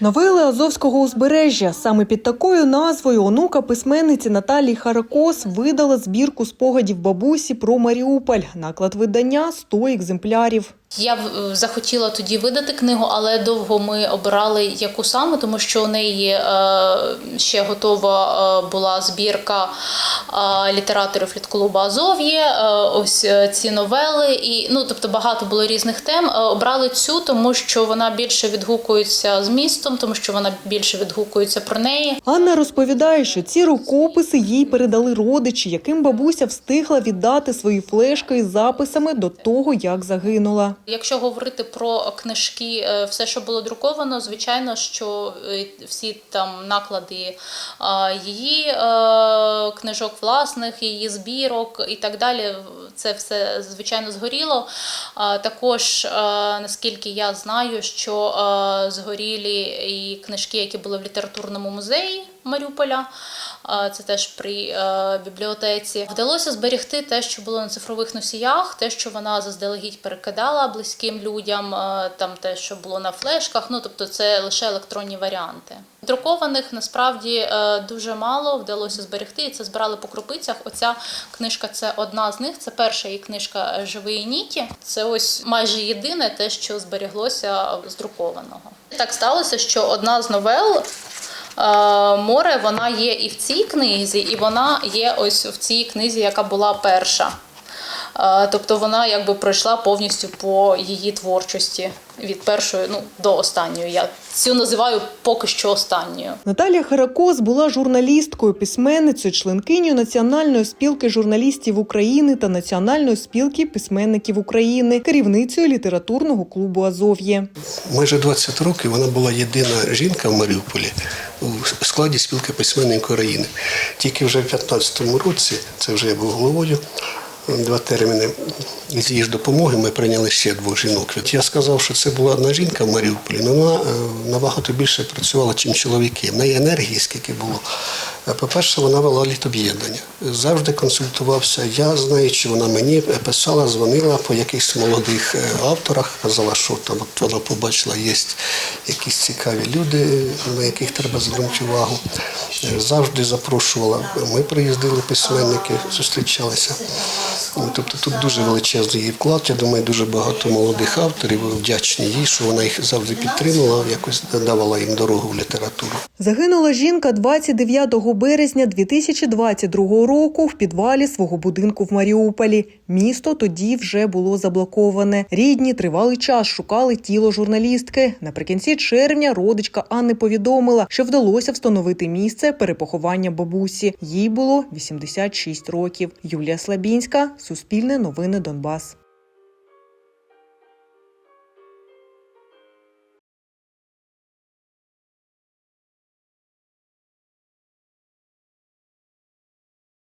Новели Азовського узбережжя саме під такою назвою онука письменниці Наталії Харакос видала збірку спогадів бабусі про Маріуполь. Наклад видання 100 екземплярів. Я е, захотіла тоді видати книгу, але довго ми обирали яку саме, тому що у неї е, ще готова е, була збірка літераторів літклубу Азов'є. Е, ось ці новели, і ну тобто багато було різних тем. Обрали цю, тому що вона більше відгукується з містом, тому що вона більше відгукується про неї. Анна розповідає, що ці рукописи їй передали родичі, яким бабуся встигла віддати свої флешки із записами до того, як загинула. Якщо говорити про книжки, е, все, що було друковано, звичайно, що е, всі там наклади е, її книжок власних, її збірок і так далі, це все звичайно згоріло. Також, наскільки я знаю, що згорілі і книжки, які були в літературному музеї. Маріуполя, це теж при е, бібліотеці. Вдалося зберегти те, що було на цифрових носіях, те, що вона заздалегідь перекидала близьким людям, е, там те, що було на флешках. Ну тобто, це лише електронні варіанти. Друкованих насправді е, дуже мало вдалося зберегти, і це збирали по крупицях. Оця книжка це одна з них. Це перша її книжка Живої ніті. Це ось майже єдине те, що зберіглося з друкованого. Так сталося, що одна з новел. Е, Море вона є і в цій книзі, і вона є ось в цій книзі, яка була перша. Тобто вона якби пройшла повністю по її творчості від першої ну, до останньої. Я цю називаю поки що останньою. Наталія Харакос була журналісткою, письменницею, членкинею Національної спілки журналістів України та Національної спілки письменників України, керівницею літературного клубу Азов'є. Майже 20 років вона була єдина жінка в Маріуполі у складі спілки письменників України. Тільки вже в 15-му році, це вже я був головою. Два терміни з її ж допомоги ми прийняли ще двох жінок. Я сказав, що це була одна жінка в Маріуполі, вона е, набагато більше працювала, ніж чоловіки. В неї енергії скільки було. Е, По-перше, вона вела літоб'єднання. Завжди консультувався. Я знаю, чи вона мені писала, дзвонила по якихось молодих е, авторах, казала, що там от вона побачила, є якісь цікаві люди, на яких треба звернути увагу. Завжди запрошувала. Ми приїздили, письменники, зустрічалися. Тобто тут дуже величезний її вклад. Я думаю, дуже багато молодих авторів вдячні їй, що вона їх завжди підтримувала, якось давала їм дорогу в літературу. Загинула жінка 29 березня 2022 року в підвалі свого будинку в Маріуполі. Місто тоді вже було заблоковане. Рідні тривалий час шукали тіло журналістки. Наприкінці червня родичка Анни повідомила, що вдалося встановити місце перепоховання бабусі. Їй було 86 років. Юлія Слабінська, Суспільне новини Донбас.